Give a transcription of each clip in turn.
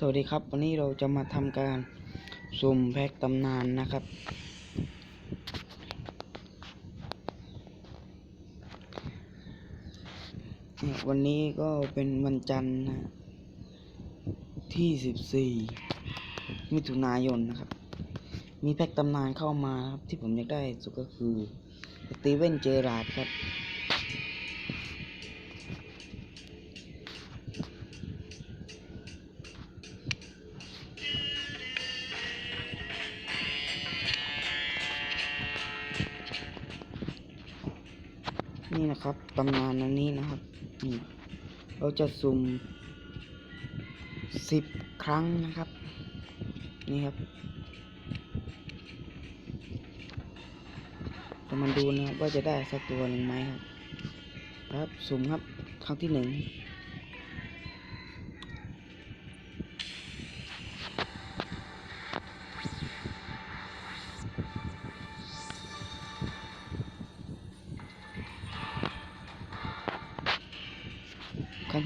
สวัสดีครับ วันนี้เราจะมาทำการสุ่มแพ็กตำนานนะครับ วันนี้ก็เป็นวันจันทร์นะที่สิบสี่มิถุนายนนะครับ มีแพ็กตำนานเข้ามานะครับที่ผมอยากได้สุดก็คือสตีเวนเจอราร์ดครับ นี่นะครับตำนานอันนี้นะครับนี่เราจะสุ่มสิบครั้งนะครับ นี่ครับจะมาดูนะครับว่าจะได้สักตัวหนึ่งไหมครับ ครับสุ่มครับครั้งที่หนึ่ง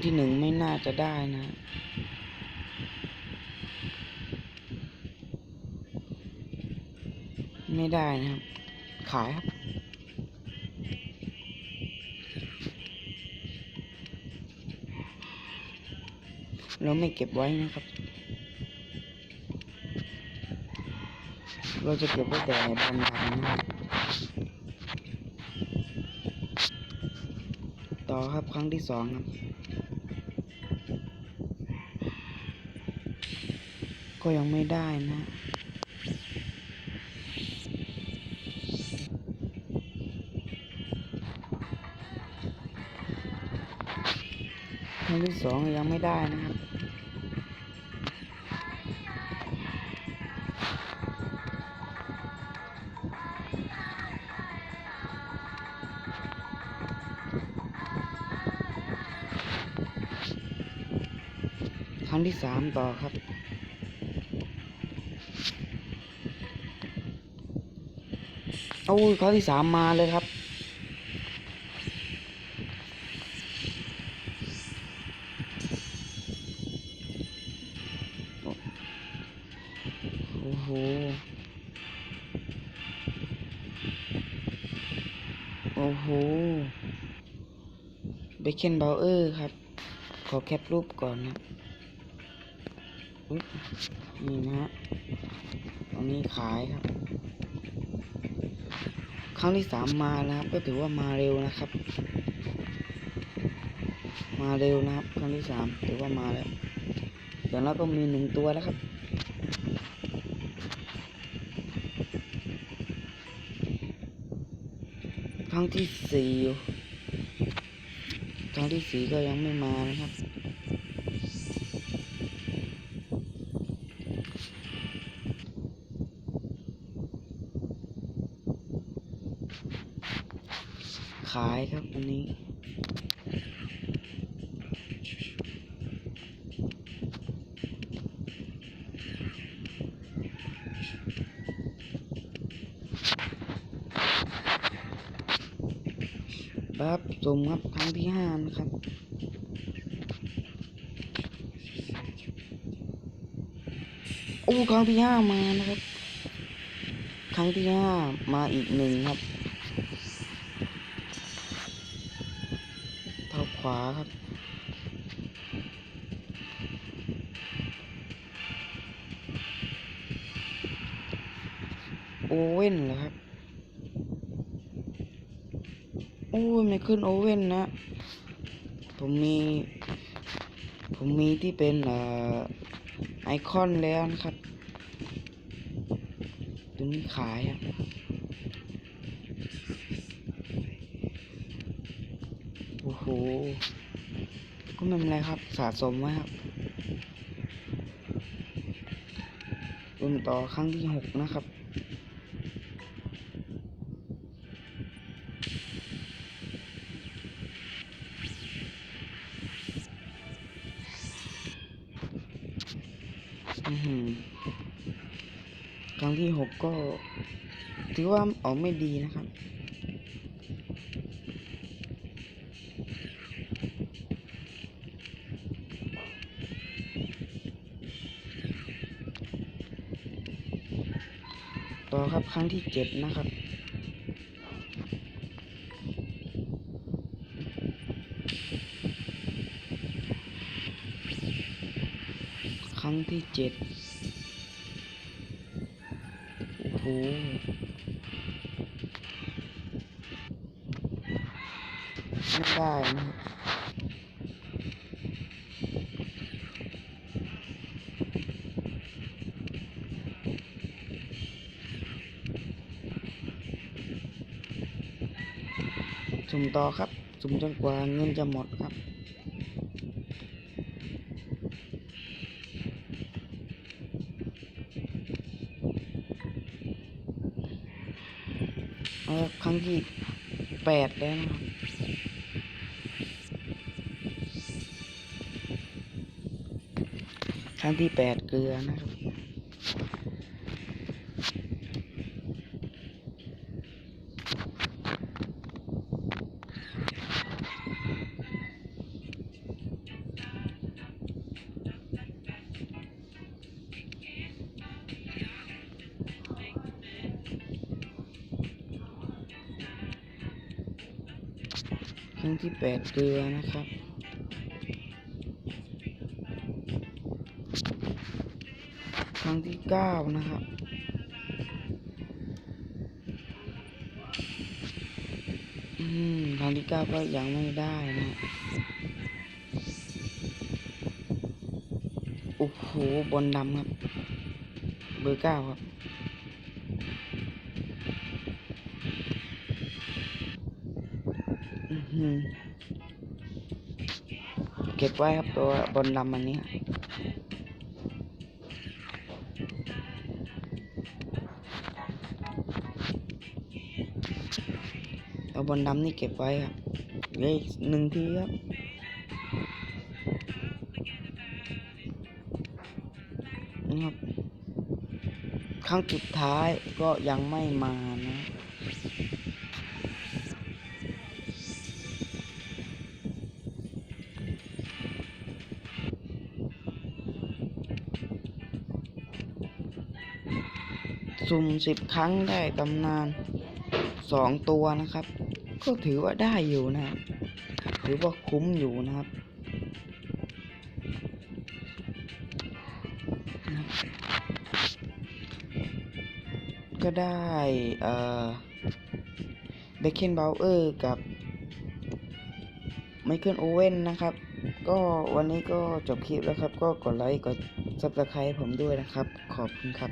ที่หนึ่งไม่น่าจะได้นะ ไม่ได้นะครับ ขายครับเราไม่เก็บไว้นะครับ เราจะเก็บไว้แต่บางอย่านะครับต่อครับครั้งที่สองครับ ก็ยังไม่ได้นะครั้งที่สองยังไม่ได้นะครับครั้งที่สามต่อครับ โอ้ยครั้งที่สามมาเลยครับ โอ้โหโอ้โหเบคเคนเบลเออร์ครับ ขอแคปรูปก่อนนะนี่นะฮะตรงนี้ขายครับ รั้งที่สามมาแล้วครับ ก็ถือว่ามาเร็วนะครับ มาเร็วนะครับ ครั้งที่สามถือว่ามาแล้วอย่างแล้วก็มีหนึ่งตัวแล้วครับ ครั้งที่สี่ครั้งที่สี่ก็ยังไม่มานะครับ ขายครับอันนี้ ครับสมครับครั้งที่ห้านะครับโอ้ครั้งที่ห้ามานะครับ ครั้งที่ห้ามาอีกหนึ่งครับ ขวาครับ โอเว่นเหรอครับ โอ้ยไม่ขึ้นโอเว่นนะ ผมมี ผมมีที่เป็นอไอคอนแล้วนะครับ ตัวนี้ขายอะ โอ้โห ก็ไม่เป็นไรครับ สะสมไว้ครับรุ่นต่อครั้งที่หกนะครับอือหือครั้งที่หกก็ ถือว่าออกไม่ดีนะครับ ต่อครับครั้งที่เจ็ดนะครับ ครั้งที่เจ็ดโอ้โหไม่ได้นะ สุ่มต่อครับ สุ่มจนกว่าเงินจะหมดครับ ครั้งที่แปดแล้วนะครับครั้งที่แปดเกลือนะครับ ครั้งที่แปดเกลือนะครับครั้งที่เก้านะครับอืมครั้งที่เก้าก็ยังไม่ได้นะโอ้โหบนดำครับ เบอร์เก้าครับ เก็บไว้ครับตัวบนดำอันนี้เอาบนดำนี่เก็บไว้ครับเลืออีกหนึ่งทีครับนี่ครับครั้งสุดท้ายก็ยังไม่มานะ สุ่มสิบครั้งได้ตำนานสองตัวนะครับ ก็ถือว่าได้อยู่นะครับถือว่าคุ้มอยู่นะครับ ก็ได้เอ่อเบคเคนบาวเออร์กับไมเคิลโอเว่นนะครับ ก็วันนี้ก็จบคลิปแล้วครับ ก็กดไลค์กดซับสไครต์ผมด้วยนะครับ ขอบคุณครับ